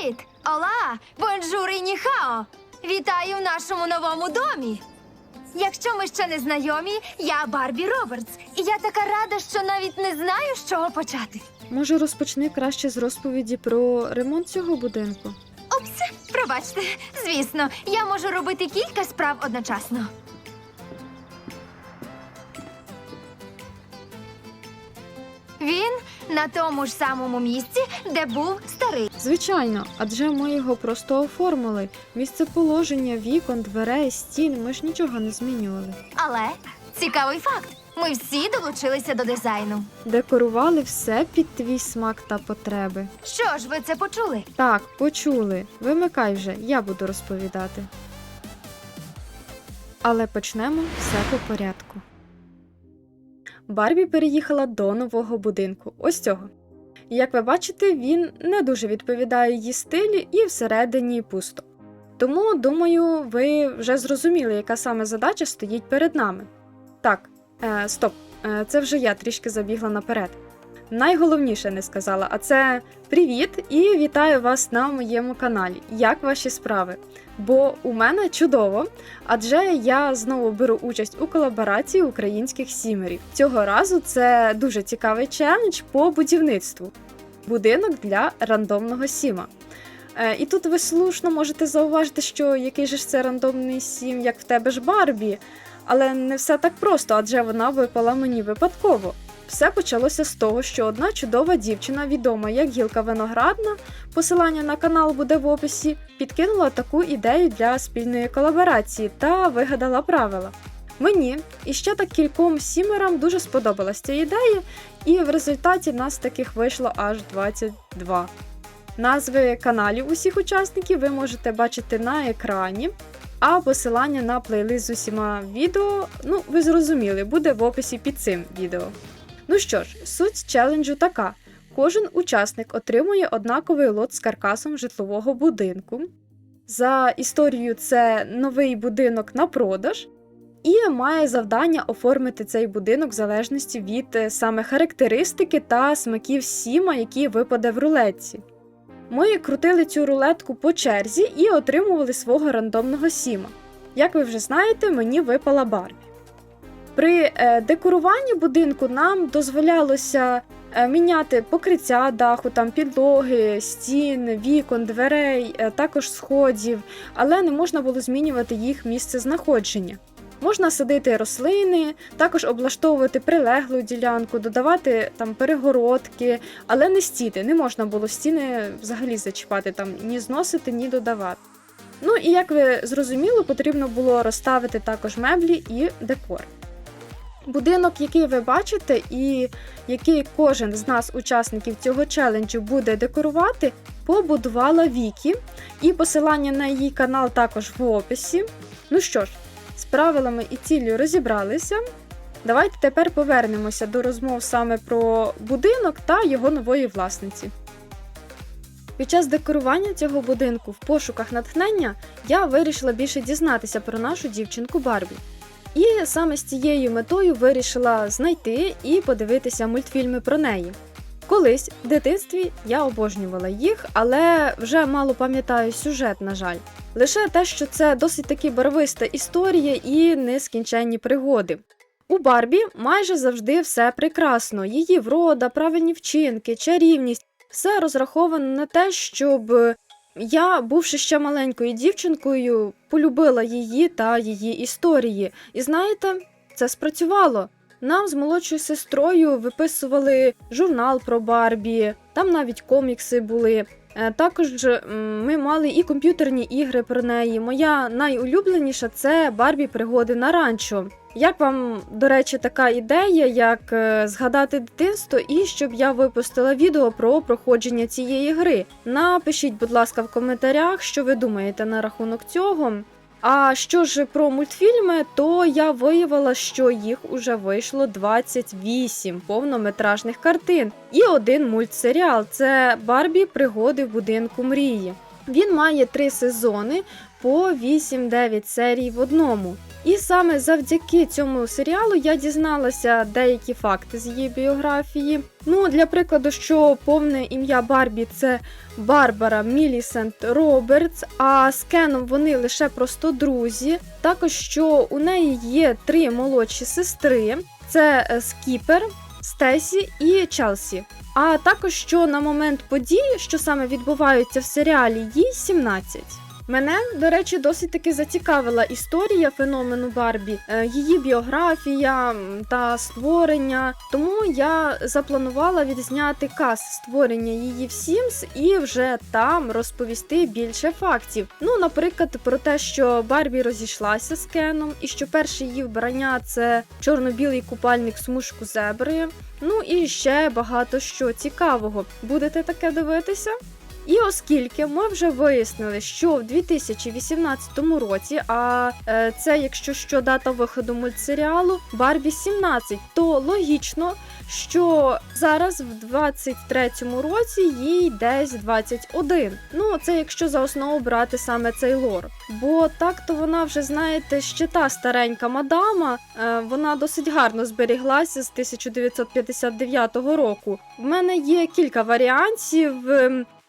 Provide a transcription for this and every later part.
Привіт! Ола! Бонжур і ніхао! Вітаю в нашому новому домі! Якщо ми ще не знайомі, я Барбі Робертс, і я така рада, що навіть не знаю, з чого почати. Може, розпочни краще з розповіді про ремонт цього будинку? Опс, пробачте, звісно, я можу робити кілька справ одночасно. Він на тому ж самому місці, де був старий. Звичайно, адже ми його просто оформили. Місце положення, вікон, дверей, стін. Ми ж нічого не змінювали. Але цікавий факт: ми всі долучилися до дизайну. Декорували все під твій смак та потреби. Що ж, ви це почули? Так, почули. Вимикай вже, я буду розповідати. Але почнемо все по порядку. Барбі переїхала до нового будинку, ось цього. Як ви бачите, він не дуже відповідає її стилі і всередині пусто. Тому, думаю, ви вже зрозуміли, яка саме задача стоїть перед нами. Так, е, стоп, е, це вже я трішки забігла наперед. Найголовніше не сказала, а це Привіт і вітаю вас на моєму каналі. Як ваші справи? Бо у мене чудово, адже я знову беру участь у колаборації українських сімерів. Цього разу це дуже цікавий челендж по будівництву. Будинок для рандомного сіма. Е, І тут ви слушно можете зауважити, що який же ж це рандомний сім, як в тебе ж Барбі. Але не все так просто, адже вона випала мені випадково. Все почалося з того, що одна чудова дівчина, відома як Гілка Виноградна, посилання на канал буде в описі, підкинула таку ідею для спільної колаборації та вигадала правила. Мені і ще так кільком сімерам дуже сподобалась ця ідея, і в результаті нас таких вийшло аж 22. Назви каналів усіх учасників ви можете бачити на екрані, а посилання на плейлист з усіма відео, ну ви зрозуміли, буде в описі під цим відео. Ну що ж, суть челенджу така: кожен учасник отримує однаковий лот з каркасом житлового будинку. За історією, це новий будинок на продаж, і має завдання оформити цей будинок в залежності від е, саме характеристики та смаків сіма, які випаде в рулетці. Ми крутили цю рулетку по черзі і отримували свого рандомного сіма. Як ви вже знаєте, мені випала Барбі. При е, декоруванні будинку нам дозволялося е, міняти покриття даху, там підлоги, стін, вікон, дверей, е, також сходів, але не можна було змінювати їх місце знаходження. Можна садити рослини, також облаштовувати прилеглу ділянку, додавати там перегородки, але не стіни. Не можна було стіни взагалі зачіпати, там ні зносити, ні додавати. Ну і як ви зрозуміли, потрібно було розставити також меблі і декор. Будинок, який ви бачите, і який кожен з нас, учасників цього челенджу, буде декорувати, побудувала Вікі, і посилання на її канал також в описі. Ну що ж, з правилами і ціллю розібралися. Давайте тепер повернемося до розмов саме про будинок та його нової власниці. Під час декорування цього будинку в пошуках натхнення я вирішила більше дізнатися про нашу дівчинку Барбі. І саме з цією метою вирішила знайти і подивитися мультфільми про неї. Колись в дитинстві я обожнювала їх, але вже мало пам'ятаю сюжет, на жаль. Лише те, що це досить таки барвиста історія і нескінченні пригоди. У Барбі майже завжди все прекрасно: її врода, правильні вчинки, чарівність все розраховано на те, щоб я, бувши ще маленькою дівчинкою, полюбила її та її історії. І знаєте, це спрацювало. Нам з молодшою сестрою виписували журнал про Барбі, там навіть комікси були. Е, Також ми мали і комп'ютерні ігри про неї. Моя найулюбленіша це Барбі пригоди на ранчо. Як вам, до речі, така ідея, як е, згадати дитинство і щоб я випустила відео про проходження цієї гри? Напишіть, будь ласка, в коментарях, що ви думаєте на рахунок цього. А що ж про мультфільми, то я виявила, що їх уже вийшло 28 повнометражних картин і один мультсеріал це Барбі Пригоди в будинку мрії. Він має три сезони по 8-9 серій в одному. І саме завдяки цьому серіалу я дізналася деякі факти з її біографії. Ну, для прикладу, що повне ім'я Барбі це Барбара Мілісент Робертс, а з Кеном вони лише просто друзі. Також що у неї є три молодші сестри: це е, Скіпер, Стесі і Челсі. А також що на момент подій, що саме відбуваються в серіалі, їй 17. Мене, до речі, досить таки зацікавила історія феномену Барбі, е, її біографія та створення. Тому я запланувала відзняти каз створення її в Sims і вже там розповісти більше фактів. Ну, наприклад, про те, що Барбі розійшлася з Кеном, і що перше її вбрання це чорно-білий купальник смужку зебри. Ну і ще багато що цікавого. Будете таке дивитися? І оскільки ми вже вияснили, що в 2018 році, а е, це якщо що дата виходу мультсеріалу Барбі 17, то логічно, що зараз в 23-му році їй десь 21. Ну, це якщо за основу брати саме цей лор. Бо так то вона вже, знаєте, ще та старенька мадама, е, вона досить гарно зберіглася з 1959 року. В мене є кілька варіантів.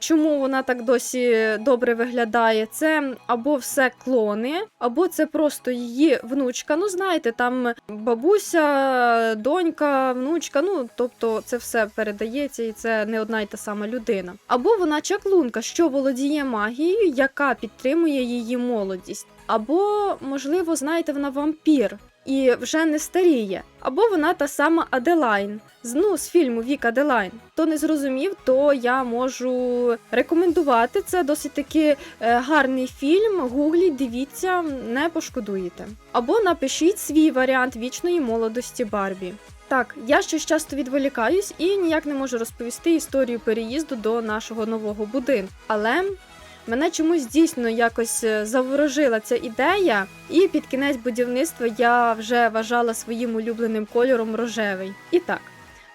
Чому вона так досі добре виглядає? Це або все клони, або це просто її внучка. Ну, знаєте, там бабуся, донька, внучка. Ну тобто це все передається, і це не одна й та сама людина. Або вона чаклунка, що володіє магією, яка підтримує її молодість. Або, можливо, знаєте, вона вампір. І вже не старіє, або вона та сама Аделайн з ну з фільму Вік Аделайн. Хто не зрозумів, то я можу рекомендувати це досить таки е, гарний фільм. Гугліть, дивіться, не пошкодуєте. Або напишіть свій варіант вічної молодості Барбі. Так, я щось часто відволікаюсь і ніяк не можу розповісти історію переїзду до нашого нового будинку. Але Мене чомусь дійсно якось е, заворожила ця ідея, і під кінець будівництва я вже вважала своїм улюбленим кольором рожевий. І так,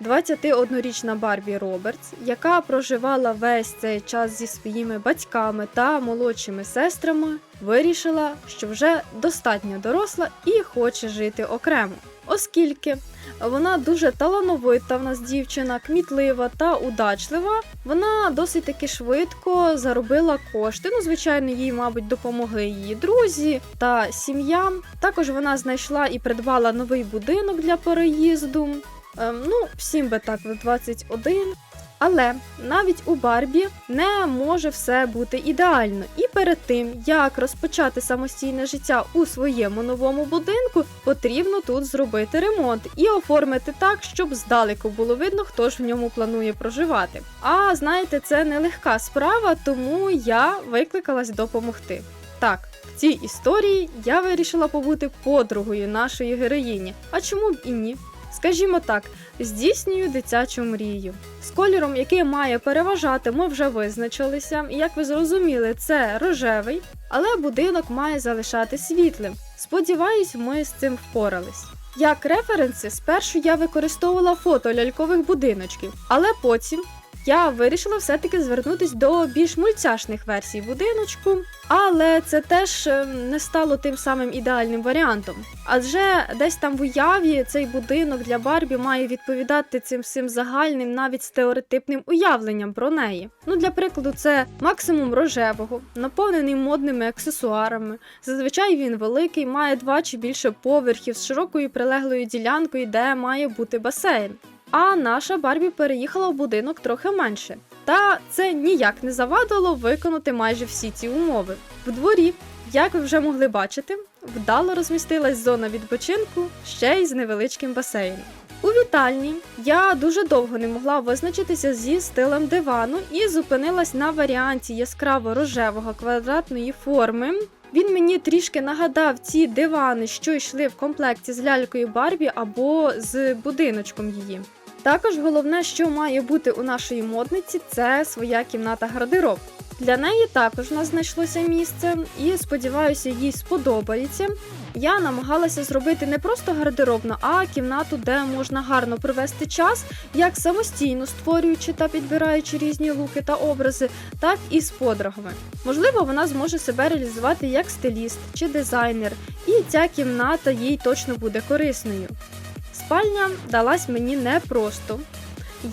21-річна Барбі Робертс, яка проживала весь цей час зі своїми батьками та молодшими сестрами, вирішила, що вже достатньо доросла і хоче жити окремо, оскільки вона дуже талановита, в нас дівчина, кмітлива та удачлива. Вона досить таки швидко заробила кошти. Ну, звичайно, їй, мабуть, допомогли її друзі та сім'я. Також вона знайшла і придбала новий будинок для переїзду. Ем, ну, всім би так в 21. Але навіть у Барбі не може все бути ідеально. І перед тим, як розпочати самостійне життя у своєму новому будинку, потрібно тут зробити ремонт і оформити так, щоб здалеку було видно, хто ж в ньому планує проживати. А знаєте, це нелегка справа, тому я викликалась допомогти. Так, в цій історії я вирішила побути подругою нашої героїні. А чому б і ні? Скажімо так, здійснюю дитячу мрію. З кольором, який має переважати, ми вже визначилися. І як ви зрозуміли, це рожевий, але будинок має залишати світлим. Сподіваюсь, ми з цим впорались. Як референси, спершу я використовувала фото лялькових будиночків, але потім я вирішила все-таки звернутися до більш мультяшних версій будиночку, але це теж е, не стало тим самим ідеальним варіантом. Адже десь там в уяві цей будинок для Барбі має відповідати цим всім загальним, навіть стереотипним уявленням про неї. Ну, для прикладу, це максимум рожевого, наповнений модними аксесуарами. Зазвичай він великий, має два чи більше поверхів з широкою прилеглою ділянкою, де має бути басейн. А наша Барбі переїхала в будинок трохи менше. Та це ніяк не завадило виконати майже всі ці умови. В дворі, як ви вже могли бачити, вдало розмістилась зона відпочинку ще й з невеличким басейном. У вітальні я дуже довго не могла визначитися зі стилем дивану і зупинилась на варіанті яскраво рожевого квадратної форми. Він мені трішки нагадав ці дивани, що йшли в комплекті з лялькою Барбі або з будиночком її. Також головне, що має бути у нашої модниці, це своя кімната гардероб. Для неї також у нас знайшлося місце, і сподіваюся, їй сподобається. Я намагалася зробити не просто гардеробну, а кімнату, де можна гарно провести час, як самостійно створюючи та підбираючи різні луки та образи, так і з подругами. Можливо, вона зможе себе реалізувати як стиліст чи дизайнер, і ця кімната їй точно буде корисною. Спальня далась мені непросто.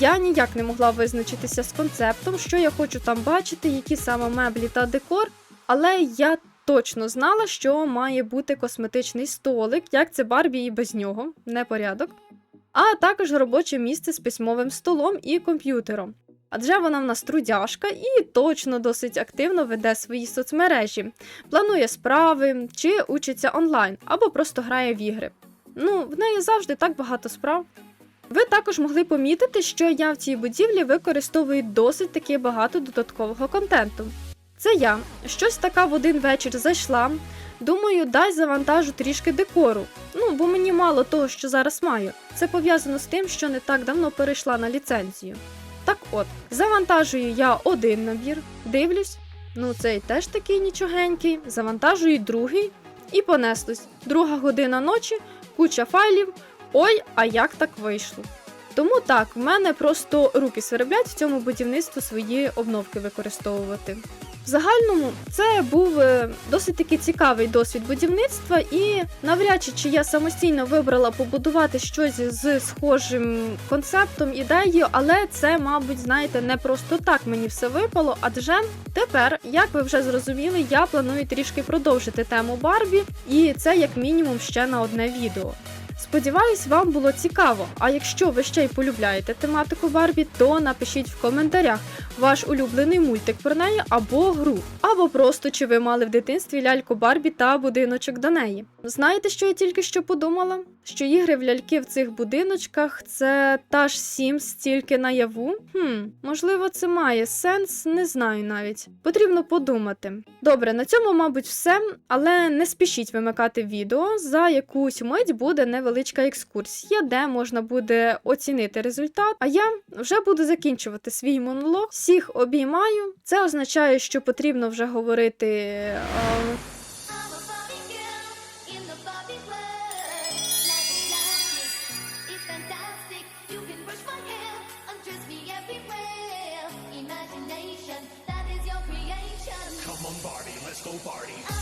Я ніяк не могла визначитися з концептом, що я хочу там бачити, які саме меблі та декор, але я точно знала, що має бути косметичний столик, як це Барбі і без нього, непорядок. А також робоче місце з письмовим столом і комп'ютером. Адже вона в нас трудяжка і точно досить активно веде свої соцмережі, планує справи чи учиться онлайн, або просто грає в ігри. Ну, в неї завжди так багато справ. Ви також могли помітити, що я в цій будівлі використовую досить таки багато додаткового контенту. Це я щось така в один вечір зайшла. Думаю, дай завантажу трішки декору. Ну, бо мені мало того, що зараз маю. Це пов'язано з тим, що не так давно перейшла на ліцензію. Так от, завантажую я один набір, дивлюсь. Ну, цей теж такий нічогенький. Завантажую другий і понеслось. Друга година ночі, куча файлів. Ой, а як так вийшло? Тому так, в мене просто руки сверблять в цьому будівництву свої обновки використовувати. В загальному це був е, досить таки цікавий досвід будівництва, і навряд чи, чи я самостійно вибрала побудувати щось з схожим концептом, ідеєю, але це, мабуть, знаєте, не просто так мені все випало. Адже тепер, як ви вже зрозуміли, я планую трішки продовжити тему Барбі, і це як мінімум ще на одне відео. Сподіваюсь, вам було цікаво. А якщо ви ще й полюбляєте тематику Барбі, то напишіть в коментарях ваш улюблений мультик про неї або гру, або просто чи ви мали в дитинстві ляльку Барбі та будиночок до неї. Знаєте, що я тільки що подумала? Що ігри в ляльки в цих будиночках це та ж Sims тільки наяву? Хм, можливо, це має сенс, не знаю навіть. Потрібно подумати. Добре, на цьому, мабуть, все, але не спішіть вимикати відео. За якусь мить буде невеличка екскурсія, де можна буде оцінити результат. А я вже буду закінчувати свій монолог. Всіх обіймаю. Це означає, що потрібно вже говорити. е, party.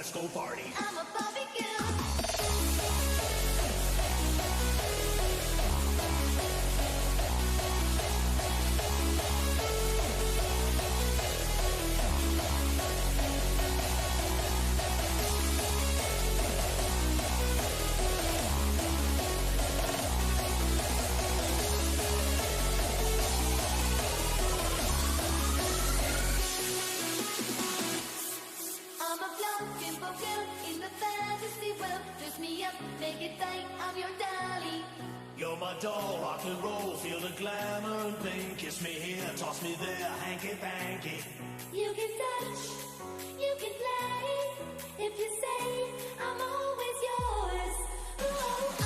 Let's go party. Up, make it think I'm your dolly. You're my doll, rock and roll, feel the glamour and bling. Kiss me here, toss me there, hanky panky. You can touch, you can play. If you say I'm always yours. Ooh,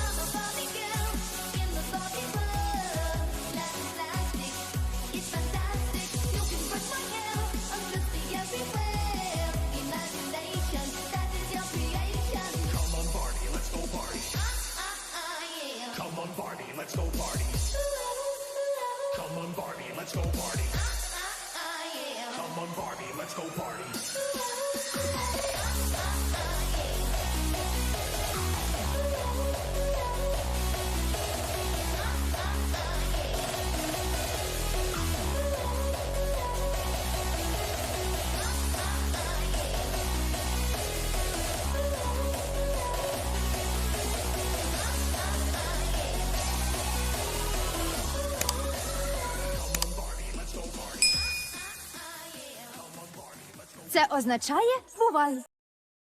Це означає бувай.